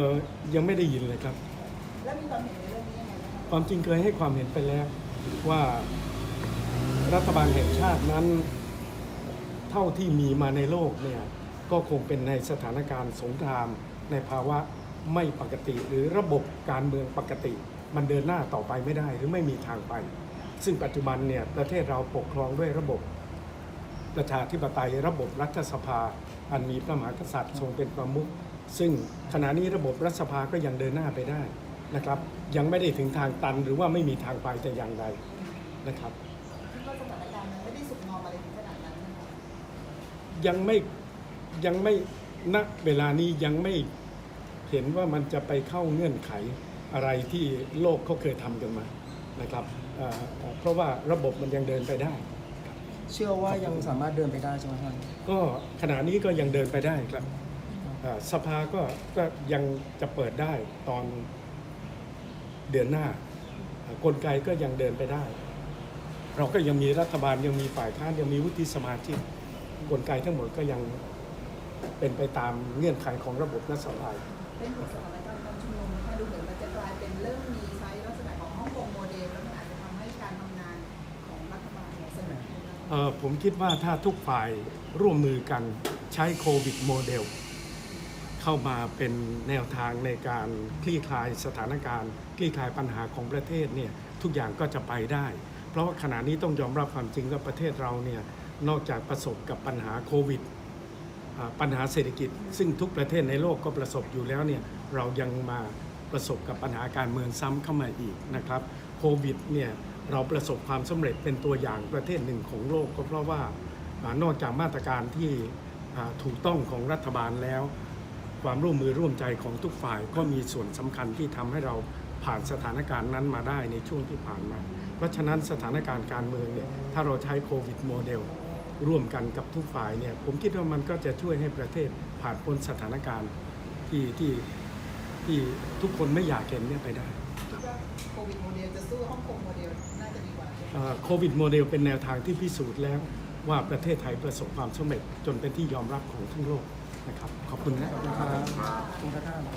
เอ่อยังไม่ได้ยินเลยครับ แล้วมีความเห็นในเรื่องนี้ยังไงบ้างคะความจริงเคยให้ความเห็นไปแล้วว่ารัฐบาลแห่งชาตินั้น เท่าที่มีมาในโลกเนี่ยก็คงเป็นในสถานการณ์สงคราม ในภาวะไม่ปกติ หรือระบบการเมืองปกติ มันเดินหน้าต่อไปไม่ได้หรือไม่มีทางไป ซึ่งปัจจุบันเนี่ยประเทศเราปกครองด้วยระบบประชาธิปไตยระบบรัฐสภา อันมีพระมหากษัตริย์ทรงเป็นประมุข ซึ่งขณะนี้ระบบรัฐสภาก็ยังเดินหน้าไปได้นะครับ ยังไม่ได้ถึงทางตันหรือว่าไม่มีทางไปแต่อย่างใดนะครับคิดว่าสถานการณ์มันไม่ได้สุกงอมอะไรถึงขนาดนั้นนะคะยังไม่ยังไม่ณเวลานี้ยังไม่เห็นว่ามันจะไปเข้าเงื่อนไขอะไรที่โลกเขาเคยทำกันมานะครับเอ่อเอ่อเพราะว่าระบบมันยังเดินไปได้ เชื่อว่ายังสามารถเดินไปได้ใช่ไหมท่านก็ขณะนี้ก็ยังเดินไปได้ครับเอ่อ สภาก็ก็ยังจะเปิดได้ตอนเดือนหน้ากลไกก็ยังเดินไปได้ เราก็ยังมีรัฐบาลยังมีฝ่ายค้านยังมีวุฒิสมาชิกกลไกทั้งหมดก็ยังเป็นไปตามเงื่อนไขของระบบรัฐสภาเป็นสถานการณ์การชุมนุมนะคะดูเหมือนมันจะกลายเป็นเริ่มมีใช้ลักษณะของฮ่องกงโมเดลแล้วมันอาจจะทำให้การทำงานของรัฐบาลเสนุกขึ้นนะคะเอ่อผมคิดว่าถ้าทุกฝ่ายร่วมมือกันใช้โควิดโมเดล เข้ามาเป็นแนวทางในการคลี่คลายสถานการณ์ คลี่คลายปัญหาของประเทศเนี่ยทุกอย่างก็จะไปได้ เพราะว่าขณะนี้ต้องยอมรับความจริงว่าประเทศเราเนี่ยนอกจากประสบกับปัญหาโควิดปัญหาเศรษฐกิจ ซึ่งทุกประเทศในโลกก็ประสบอยู่แล้วเนี่ยเรายังมาประสบกับปัญหาการเมืองซ้ำเข้ามาอีกนะครับโควิดเนี่ยเราประสบความสำเร็จเป็นตัวอย่างประเทศหนึ่งของโลกก็เพราะว่านอกจากมาตรการที่ถูกต้องของรัฐบาลแล้ว ความร่วมมือร่วมใจของทุกฝ่ายก็มีส่วนสำคัญที่ทำให้เราผ่านสถานการณ์นั้นมาได้ในช่วงที่ผ่านมา เพราะฉะนั้นสถานการณ์การเมืองเนี่ยถ้าเราใช้โควิดโมเดลร่วมกันกับทุกฝ่ายเนี่ยผมคิดว่ามันก็จะช่วยให้ประเทศผ่านพ้นสถานการณ์ที่ที่ที่ทุกคนไม่อยากเห็นเนี่ยไปได้คิดว่าโควิดโมเดลจะสู้ฮ่องกงโมเดลน่าจะดีกว่าใช่ไหมโควิดโมเดลเป็นแนวทางที่พิสูจน์แล้วว่าประเทศไทยประสบความสำเร็จจนเป็นที่ยอมรับของทั้งโลก นะครับขอบคุณนะคุณครับ